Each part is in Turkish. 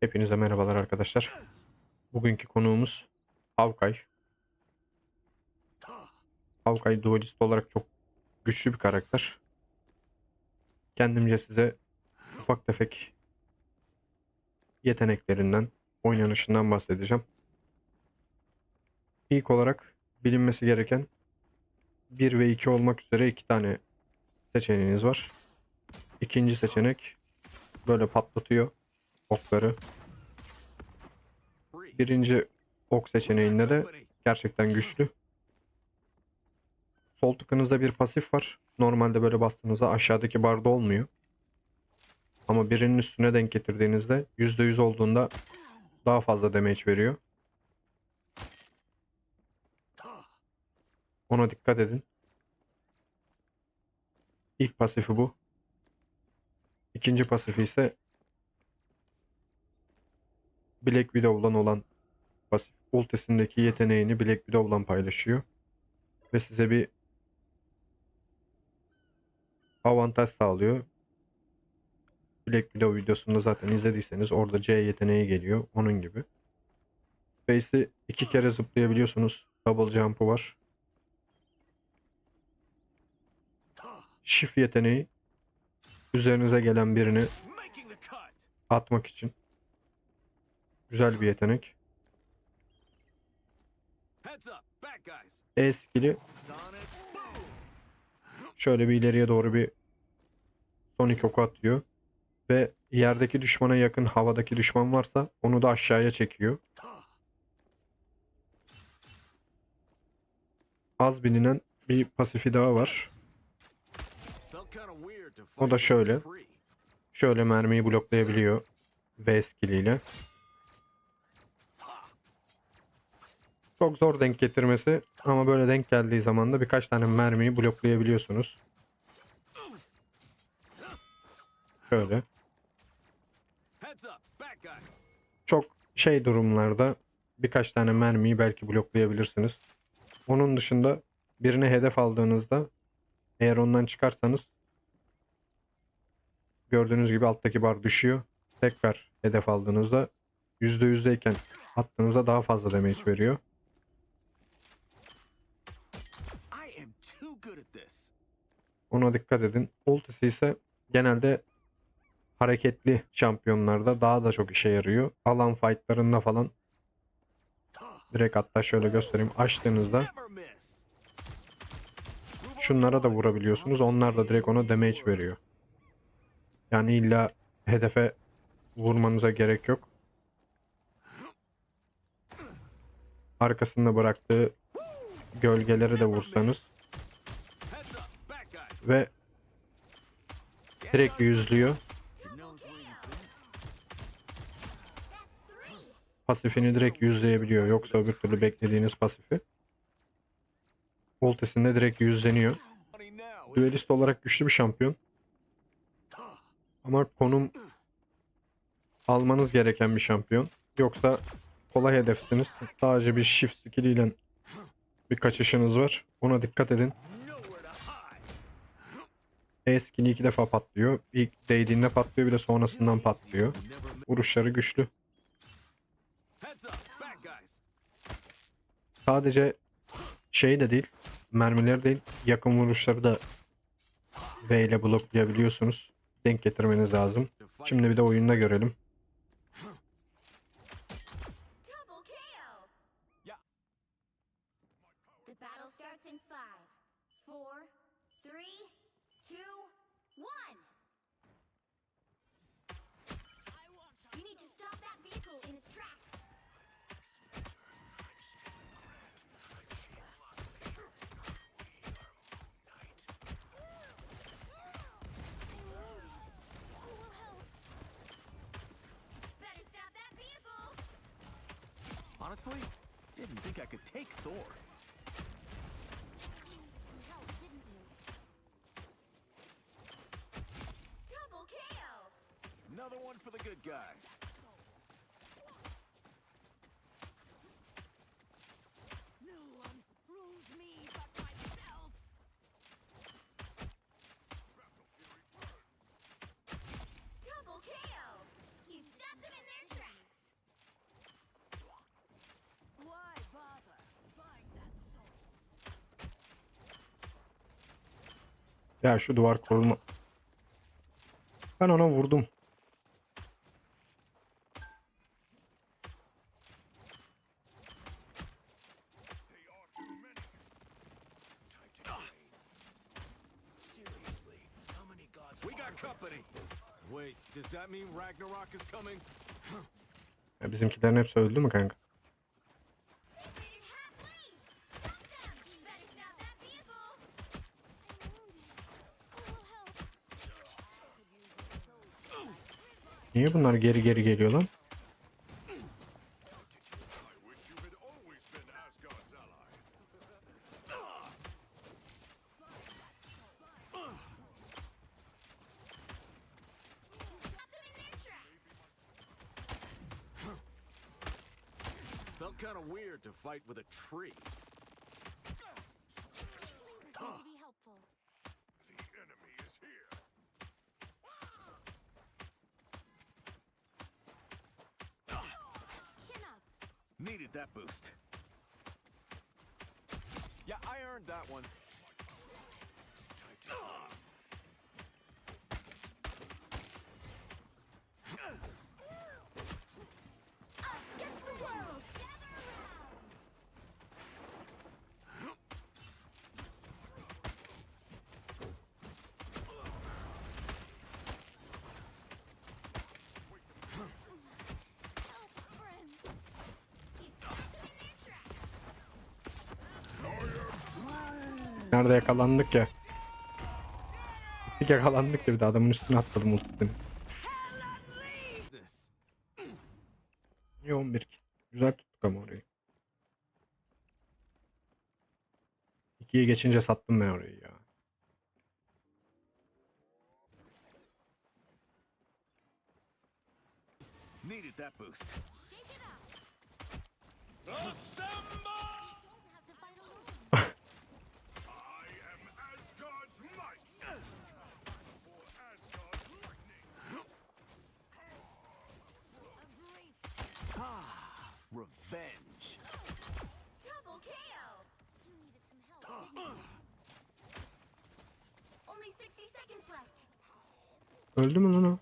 Hepinize merhabalar arkadaşlar. Bugünkü konuğumuz Havkay. Havkay duelist olarak çok güçlü bir karakter. Kendimce size ufak tefek yeteneklerinden, oynanışından bahsedeceğim. İlk olarak bilinmesi gereken 1 ve 2 olmak üzere iki tane seçeneğiniz var. İkinci seçenek böyle patlatıyor okları. Birinci ok seçeneğinde de gerçekten güçlü. Sol tıkınızda bir pasif var. Normalde böyle bastığınızda aşağıdaki barda olmuyor. Ama birinin üstüne denk getirdiğinizde %100 olduğunda daha fazla damage veriyor. Ona dikkat edin. İlk pasifi bu. İkinci pasifi ise Black Widow'dan olan pasif ultisindeki yeteneğini Black Widow'dan paylaşıyor. Ve size bir avantaj sağlıyor. Black Widow videosunda zaten izlediyseniz orada C yeteneği geliyor. Onun gibi. Space'i iki kere zıplayabiliyorsunuz. Double jump'ı var. Shift yeteneği üzerinize gelen birini atmak için. Güzel bir yetenek. E skill'i şöyle bir ileriye doğru bir Sonic oku atıyor. Ve yerdeki düşmana yakın havadaki düşman varsa onu da aşağıya çekiyor. Az bilinen bir pasifi daha var. O da şöyle. Şöyle mermiyi bloklayabiliyor. V skilliyle. Çok zor denk getirmesi ama böyle denk geldiği zaman da birkaç tane mermiyi bloklayabiliyorsunuz. Şöyle. Çok şey durumlarda birkaç tane mermiyi belki bloklayabilirsiniz. Onun dışında birine hedef aldığınızda eğer ondan çıkarsanız gördüğünüz gibi alttaki bar düşüyor. Tekrar hedef aldığınızda %100'deyken attığınızda daha fazla damage veriyor. Ona dikkat edin. Ultisi ise genelde hareketli şampiyonlarda daha da çok işe yarıyor. Alan fightlarında falan direkt hatta şöyle göstereyim. Açtığınızda şunlara da vurabiliyorsunuz. Onlar da direkt ona damage veriyor. Yani illa hedefe vurmanıza gerek yok. Arkasında bıraktığı gölgeleri de vursanız ve direkt yüzlüyor. Pasifini direkt yüzleyebiliyor. Yoksa öbür türlü beklediğiniz pasifi. Ultisinde direkt yüzleniyor. Duelist olarak güçlü bir şampiyon. Ama konum almanız gereken bir şampiyon. Yoksa kolay hedefsiniz. Sadece bir shift skill ile bir kaçışınız var. Ona dikkat edin. E skill'i iki defa patlıyor. İlk değdiğinde patlıyor bir de sonrasından patlıyor. Vuruşları güçlü. Sadece şey de değil. Mermileri değil. Yakın vuruşları da V ile bloklayabiliyorsunuz. Denk getirmeniz lazım. Şimdi bir de oyunda görelim. Didn't think I could take Thor. Ya şu duvar koruma. Ben ona vurdum. Ya bizimkilerin hepsi öldü mü kanka? Niye bunlar geri geri geliyor lan? Kind of weird to fight with a tree. Earned that one. Nerede yakalandık ya? Bir yakalandık ya bir de adamın üstüne atladım ultisini. İyi 11 kill. Güzel tuttuk ama orayı. 2'yi geçince sattım ben orayı ya. Needed that boost. Shake it up! Assemble! Revenge. double KO! You needed some help, didn't you? Only 60 seconds left. Öldü mü lan o?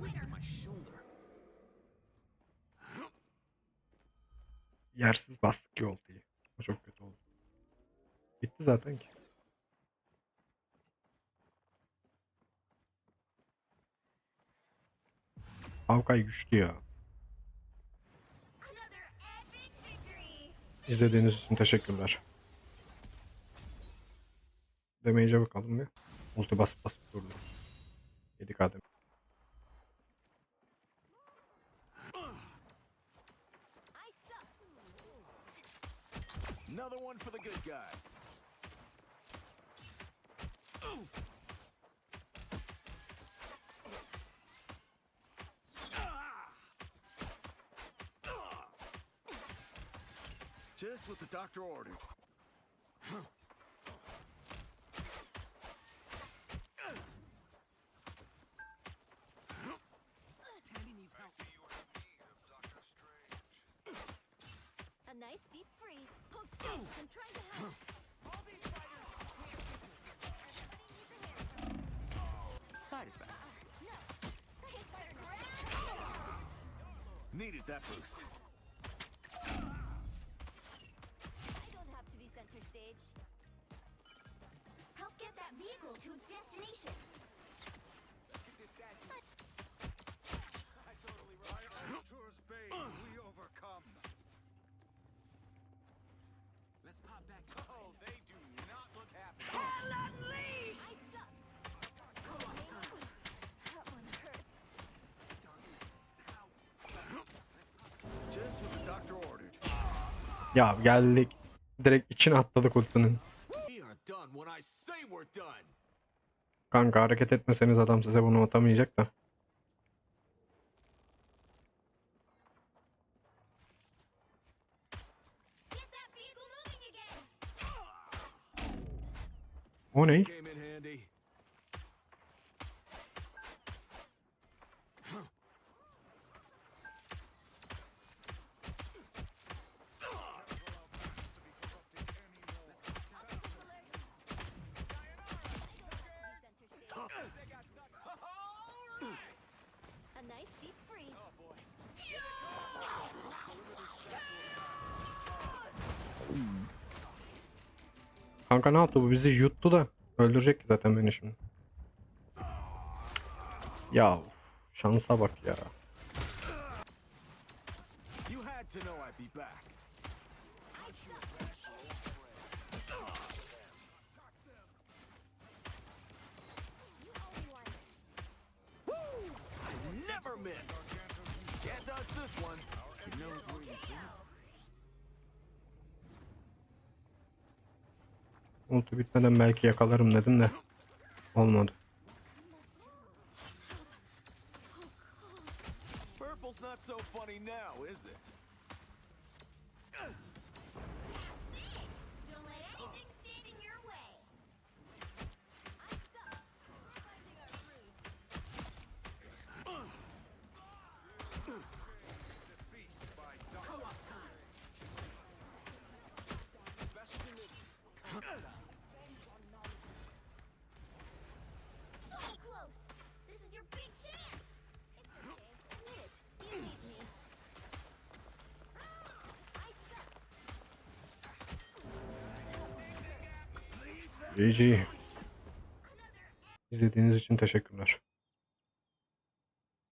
Winner. my shoulder. Yersiz bastık. O çok kötü oldu. Bitti zaten ki. Hawkeye güçlü ya. İzlediğiniz için teşekkürler. Damage'e bakalım bir. Ulti basıp basıp durdu. 7 kadem. Another one for the good guys. Just what the doctor ordered. A Needed that boost. I don't have to be center stage. Help get that vehicle to its destination. I totally Tour's Bay, we overcome. Let's pop back. Done when I say we're done. Kanka hareket etmeseniz adam size bunu atamayacak da. O ne? Kanka ne yaptı bu bizi yuttu da. Öldürecek ki zaten beni şimdi. Ya şansa bak ya. Never miss. Can't touch this one. He knows where you've been. Ulti bitmeden belki yakalarım dedim de. Olmadı. Purple's not so funny now, is it? GG. İzlediğiniz için teşekkürler.